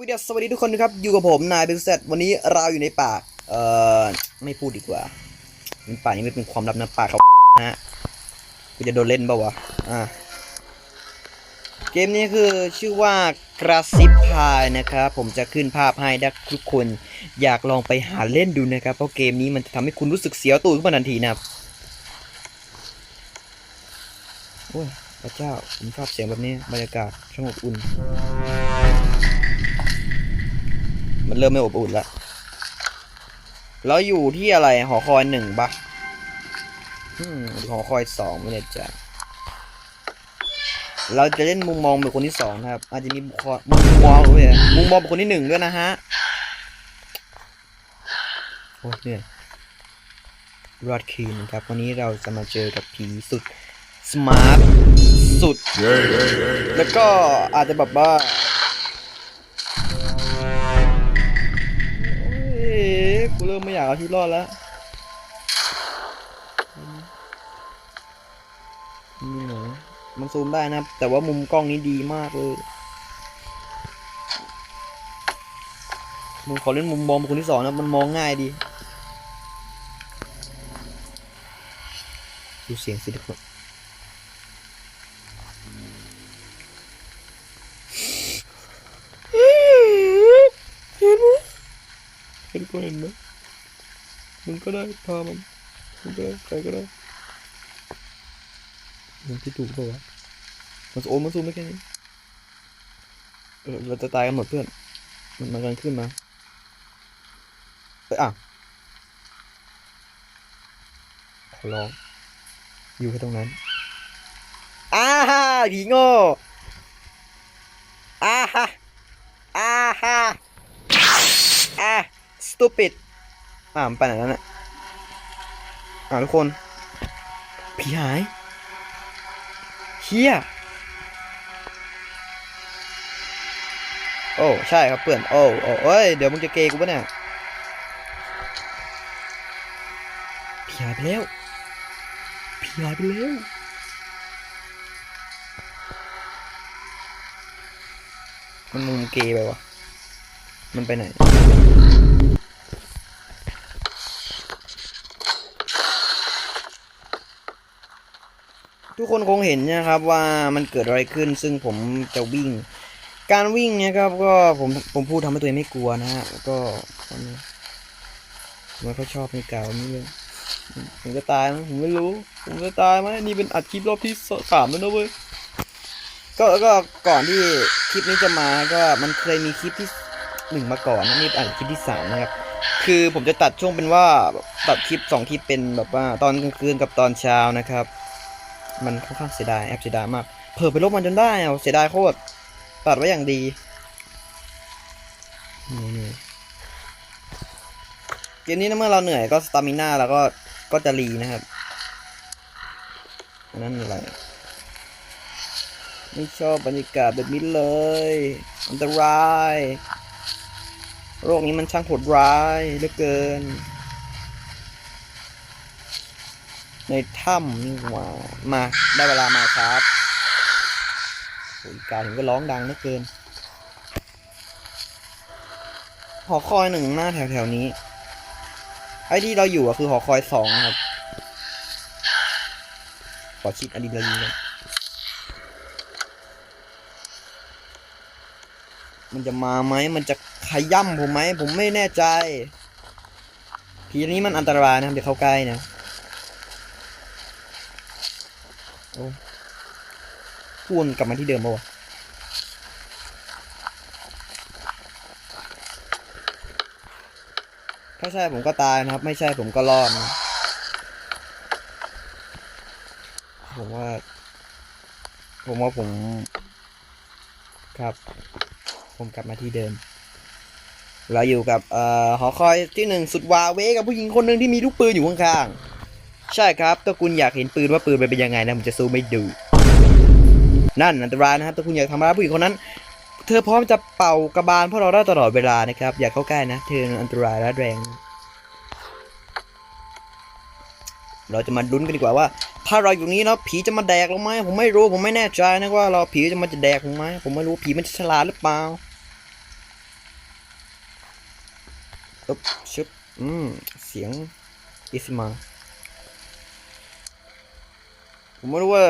วัสดีสวัสดีทุกคนนะครับ อยู่กับผมนายเบลเซตวันนี้เราอยู่ในป่า เอ่อ ไม่พูดดีกว่ามันป่านี้ไม่เป็นความลับนะป่าเขานะฮะกูจะโดนเล่นเปล่าวะ อ่าเกมนี้คือชื่อว่ากระซิบพายนะครับ ผมจะขึ้นภาพให้ถ้ทุกคน อยากลองไปหาเล่นดูนะครับ เพราะเกมนี้มันจะทำให้คุณรู้สึกเสียวตูดขึ้นมาทันทีนะครับ โอ้ยพระเจ้า ผมชอบเสียงแบบนี้ บรรยากาศช่างบอุ่น มันเริ่มไม่อบอุ่นละแล้วอยู่ที่อะไรหอคอยหนึ่งปะหอคอยสองไม่แน่ใจเราจะเล่นมุมมองเป็นคนที่สองนะครับ อาจจะมีบุคคลมุมมองด้วยมุมมองเป็นคนที่หนึ่งด้วยนะฮะโอ้ยเนี่ยรอดคีนครับ วันนี้เราจะมาเจอกับผีสุดสมาร์ทสุด แล้วก็อาจจะแบบว่า ริ่มไม่อยากเอาชีวิตรอดแล้วนี่หนูมันซูมได้นะ แต่ว่ามุมกล้องนี้ดีมากเลยมึงขอเล่นมุมมองคนที่สองนะมันมองง่ายดีดูเสียงสิทุกคนเห็นไหมเห็นก็เห็นไหม มึงก็ได้พามันมึงก็ได้ใครก็ได้มึงที่ถูกเปล่าวะมันโอนมันซูมไม่แค่นี้เออเราจะตายกันหมดเพื่อน มันมันกำลังขึ้นมาเอ้ยอะขอร้อง อยู่แค่ตรงนั้นอ้าฮ่าผีโง่อ้าฮ่าอ้าฮ่าอะ stupid อ่ามันไปไหนแล้วเนี่ยอ่าทุกคนผีหายเฮียโอ้ใช่ครับเพื่อน โอ้โอ้เอ้ยเดี๋ยวมึงจะเกย์กูปะเนี่ยผีหายไปแล้วผีหายไปแล้วมันมุมเกย์ไปวะมันไปไหน ทุกคนคงเห็นนะครับว่ามันเกิดอะไรขึ้นซึ่งผมจะวิ่ง การวิ่งเนี่ยครับก็ผมผมพูดทำให้ตัวเองไม่กลัวนะฮะก็ผมไม่ค่อยชอบในกล่าวนี้เลยผมจะตายไหมผมไม่รู้ ผมจะตายไหมนี่เป็นอัดคลิปรอบที่สามแล้วนะเว้ยก็ก็ก่อนที่คลิปนี้จะมาก็มันเคยมีคลิปที่หนึ่งมาก่อนนะนี่อัดคลิปที่สามนะครับคือผมจะตัดช่วงเป็นว่าตัดคลิปสองคลิปเป็นแบบว่าตอนกลางคืนกับตอนเช้านะครับ มันค่อนข้างเสียดายแอบเสียดายมากเผลอไปลบมันจนได้อะเสียดายโคตรตัดไว้อย่างดีเกมนี้นะเมื่อเราเหนื่อยก็สตามิน่าแล้วก็ก็จะรีนะครับนั่นอะไรไม่ชอบบรรยากาศแบบนี้เลย อันตราย โรคนี้มันช่างโหดร้ายเหลือเกิน ในถ้ำนี่ว่ามาได้เวลามาครับโอ้ยการถึงก็ร้องดังเหลือเกิน หอคอยหนึ่งหน้าแถวแถวนี้ ไอ้ที่เราอยู่อะคือหอคอยสองครับขอชิดอะดรีนาลีนเลยมันจะมาไหม มันจะขย่ำผมไหม ผมไม่แน่ใจ ผีนี้มันอันตรายนะเดี๋ยวเข้าใกล้นะ โอ้พูนกลับมาที่เดิมปะวะถ้าใช่ผมก็ตายนะครับ ไม่ใช่ผมก็รอดนะผมว่า ผมว่าผม ครับ ผมกลับมาที่เดิม เราอยู่กับเอ่อหอคอยที่หนึ่งสุดวาเวกับผู้หญิงคนหนึ่งที่มีลูกปืนอยู่ข้างๆ ใช่ครับ ถ้าคุณอยากเห็นปืนว่าปืนมันเป็นยังไงนะผมจะซูมไม่ดู นั่นอันตรายนะครับถ้าคุณอยากทำร้ายผู้หญิงคนนั้น เธอพร้อมจะเป่ากระบาลพวกเราได้ตลอดเวลานะครับ อย่าเข้าใกล้นะ เธออันตรายและแรง เราจะมาลุ้นกันดีกว่าว่า ถ้าเราอยู่นี้แล้วผีจะมาแดกเราไหมผมไม่รู้ผมไม่แน่ใจนะว่าเราผีจะมาจะแดกผมไหมผมไม่รู้ผีมันจะฉลาดหรือเปล่าอึ๊บชึบอืมเสียงอิสมา ผมไม่รู้ว่า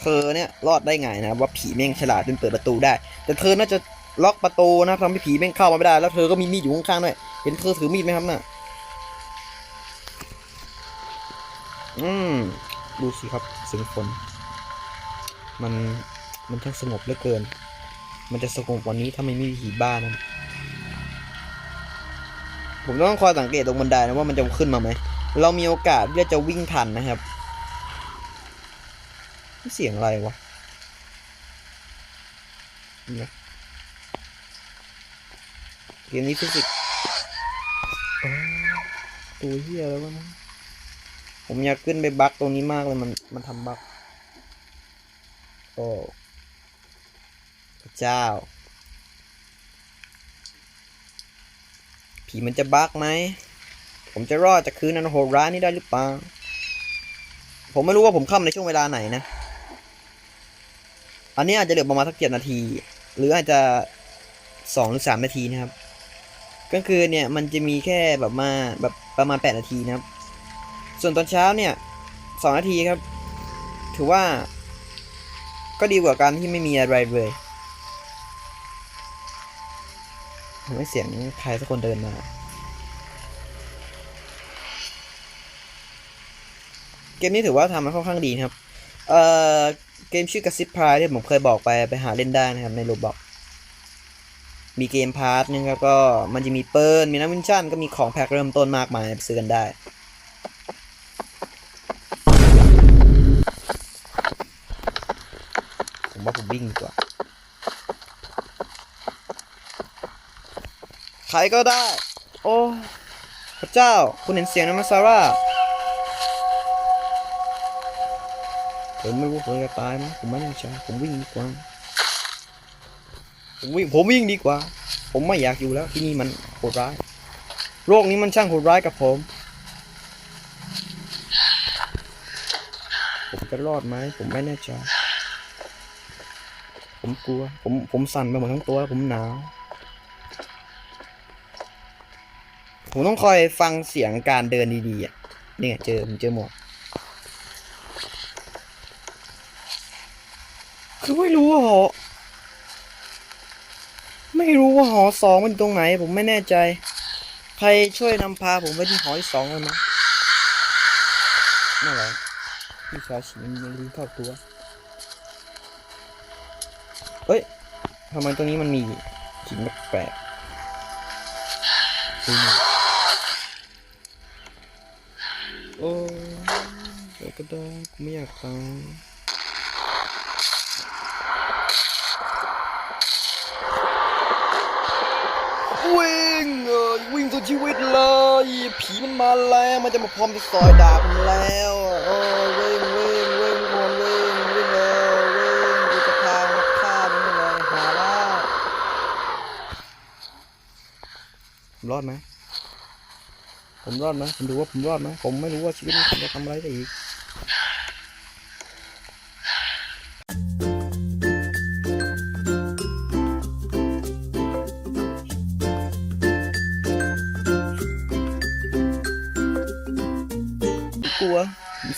เธอเนี่ยรอดได้ไงนะว่าผีแม่งฉลาดจนเปิดประตูได้ แต่เธอน่าจะล็อกประตูนะทำให้ผีแม่งเข้ามาไม่ได้ แล้วเธอก็มีมีดอยู่ข้างๆด้วยเห็นเธอถือมีดไหมครับน่ะอืมดูสิครับเสียงฝนมันมันช่างสงบเหลือเกิน มันจะสงบวันนี้ถ้าไม่มีผีบ้านนะผมต้องคอยสังเกตตรงบันไดนะว่ามันจะขึ้นมาไหมเรามีโอกาสที่จะวิ่งทันนะครับ เสียงอะไรวะนี่นะเกมนี้ฟิสิกส์ตัวเฮียแล้ววะนะผมอยากขึ้นไปบักตรงนี้มากเลยมันมันทำบักโอ้พระเจ้า ผีมันจะบักไหม ผมจะรอดจากคืนนั้นโหดร้ายนี้ได้หรือเปล่า ผมไม่รู้ว่าผมเข้ามาในช่วงเวลาไหนนะ อันนี้อาจจะเหลือประมาณสักเจ็ดนาที หรืออาจจะสองหรือสามนาทีนะครับ ก็คือเนี่ยมันจะมีแค่แบบมาแบบประมาณแปดนาทีนะครับ ส่วนตอนเช้าเนี่ยสองนาทีครับ ถือว่า ก็ดีกว่าการที่ไม่มีอะไรเลยผมไม่เสียงใครสักคนเดินมา เกมนี้ถือว่าทำมาค่อนข้างดีครับ เอ่อ เกมชื่อกระซิบพายที่ผมเคยบอกไปไปหาเล่นได้นะครับในโรบอกมีเกมพาร์ทนึงครับก็มันจะมีเปิลมีน้ำวินชั่นก็มีของแพ็คเริ่มต้นมากมายซื้อกันได้ผมว่าผมวิ่งดีกว่า ใครก็ได้ โอ้พระเจ้า คุณเห็นเสียงนั้นไหมซาร่า ผมไม่รู้ผมจะตายไหมผมไม่แน่ใจผมวิ่งดีกว่าผมวิ่งผมวิ่งดีกว่า ผมไม่อยากอยู่แล้วที่นี่มันโหดร้ายโรคนี้มันช่างโหดร้ายกับผม ผมจะรอดไหมผมไม่แน่ใจผมกลัว ผมผมสั่นไปหมดทั้งตัวผมหนาวผมต้องคอยฟังเสียงการเดินดีๆอะนี่ไงเจอผมเจอหมว คือไม่รู้ว่าหอ ไม่รู้ว่าหอสองมันอยู่ตรงไหน ผมไม่แน่ใจ ใครช่วยนำพาผมไปที่หอที่สองได้ไหมไม่หรอกพี่ชายฉีมันรู้เท่าตัว เอ้ยทำไมตรงนี้มันมีหินแปลกๆดูหน่อยโอ้ยเดี๋ยวก็ได้กูไม่อยากตาย วิ่งเอ้ยวิ่งสุดชีวิตเลย ผีมันมาแล้วมันจะมาพร้อมจะซอยดาบมันแล้วโอ้ยวิ่งวิ่งวิ่งทุกคนวิ่งวิ่งเลยวิ่งกูจะพามันฆ่ามันเลยหาล่ารอดไหมผมรอดไหมผมดูว่าผมรอดไหมผมไม่รู้ว่าชีวิตผมจะทำอะไรได้อีก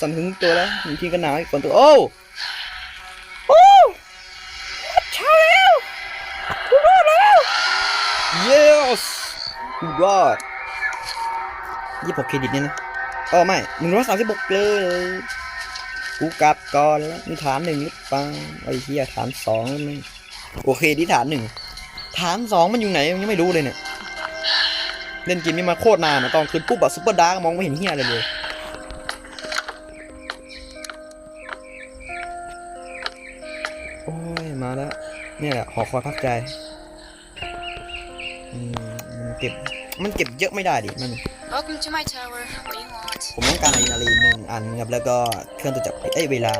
สั่นถึงตัวแล้วมีทีกันหนาวอีกคนตัวโอ้โอ้เช้าแล้วกูรอดแล้ว yes กูรอดยี่สิบเครดิตเนี่ยนะอ๋อไม่หนึ่งร้อยสามสิบหกเลยกูกลับก่อนแล้วนี่ฐานหนึ่งหรือเปล่าไอ้เหี้ยฐานสองแล้วมั้งโอเคที่ฐานหนึ่งฐานสองมันอยู่ไหนยังไม่รู้เลยเนี่ยเล่นเกมนี้มาโคตรนานนะตอนคืนปุ๊บอะซุปเปอร์ดาร์กมองไม่เห็นเหี้ยอะไรเลย โอ้ย มาแล้ว เนี่ยแหละ หอคอยพักใจอืมมันเก็บ มันเก็บเยอะไม่ได้ดิ มัน Welcome to my tower. What do you want? ผมต้องการอะดรีนาลีนหนึ่งอันครับ แล้วก็เครื่องตัวจับเอ้ยเวลา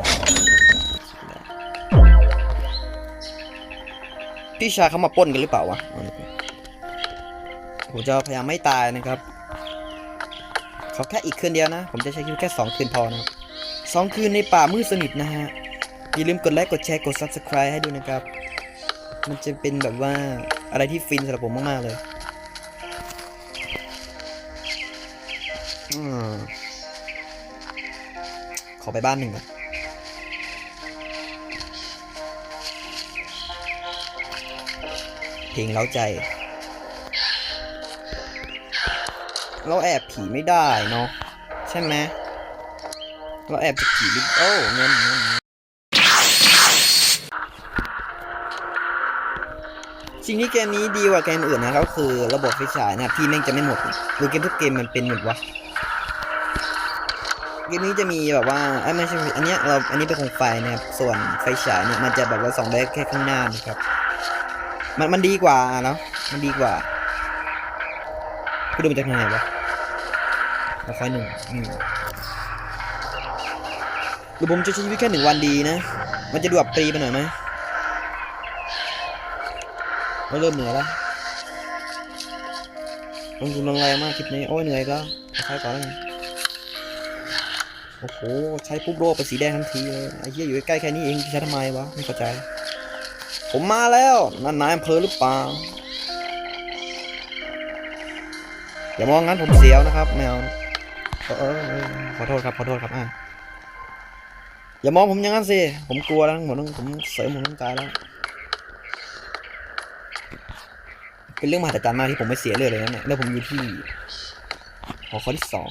พี่ชายเขามาปล้นกันหรือเปล่าวะเอาหน่อยผมจะพยายามไม่ตายนะครับ ขอแค่อีกคืนเดียวนะ ผมจะใช้ชีวิตแค่สองคืนพอนะครับสองคืนในป่ามืดสนิทนะฮะ อย่าลืมกดไลค์กดแชร์กด subscribe ให้ด้วยนะครับ มันจะเป็นแบบว่าอะไรที่ฟินสำหรับผมมาก ๆ เลยอขอไปบ้านหนึ่งก่อนเพลงเล้าใจ เราแอบผีไม่ได้เนาะใช่ไหมเราแอบผีหรือโอ้เงินเงินเงิน สิ่งที่เกมนี้ดีกว่าเกมอื่นนะครับก็คือระบบไฟฉายนะที่แม่งจะไม่หมดหรือเกมทุกเกมมันเป็นหมดวะเกมนี้จะมีแบบว่าเอ้ไม่ใช่อันเนี้ยเราอันนี้เป็นโคมไฟนะครับส่วนไฟฉายเนี่ยมันจะแบบว่าส่องได้แค่ข้างหน้านะครับ มันมันดีกว่าเนาะมันดีกว่าคุณดูมาจากไหนวะละครหนึ่งอืมหรือผมจะใช้ชีวิตแค่หนึ่งวันดีนะ มันจะดูแบบปรีไปหน่อยไหม เราเริ่มเหนื่อยแล้วลงทุนลงแรงมากคลิปนี้ โอ้ยเหนื่อยกแล้วใช้ก่อนแล้วกันโอ้โห ใช้ปุ๊บโลกเป็นสีแดงทันทีเลยไอ้เหี้ยอยู่ใกล้แค่นี้เองใช้ทำไมวะไม่เข้าใจ ผมมาแล้วนั่นนายอำเภอหรือเปล่าอย่ามองงั้นผมเสียวนะครับแมวเออขอโทษครับขอโทษครับอะอย่ามองผมอย่างนั้นสิผมกลัวแล้วผมต้องผมเสริมผมต้องตายแล้ว เป็นเรื่องมหัศจรรย์มากที่ผมไม่เสียเลือดเลยนะเนี่ยแล้วผมอยู่ที่หอข้อที่สอง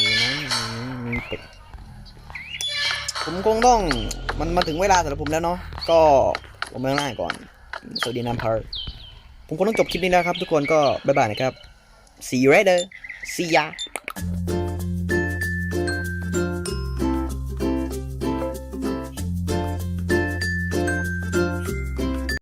มีนะมีมีเป็ดผมคงต้องมันมาถึงเวลาสำหรับผมแล้วเนาะก็ผมไปข้างล่างก่อนสวัสดีนามพาร์ผมคงต้องจบคลิปนี้แล้วครับ ทุกคนก็บ๊ายบายนะครับ see you later see ya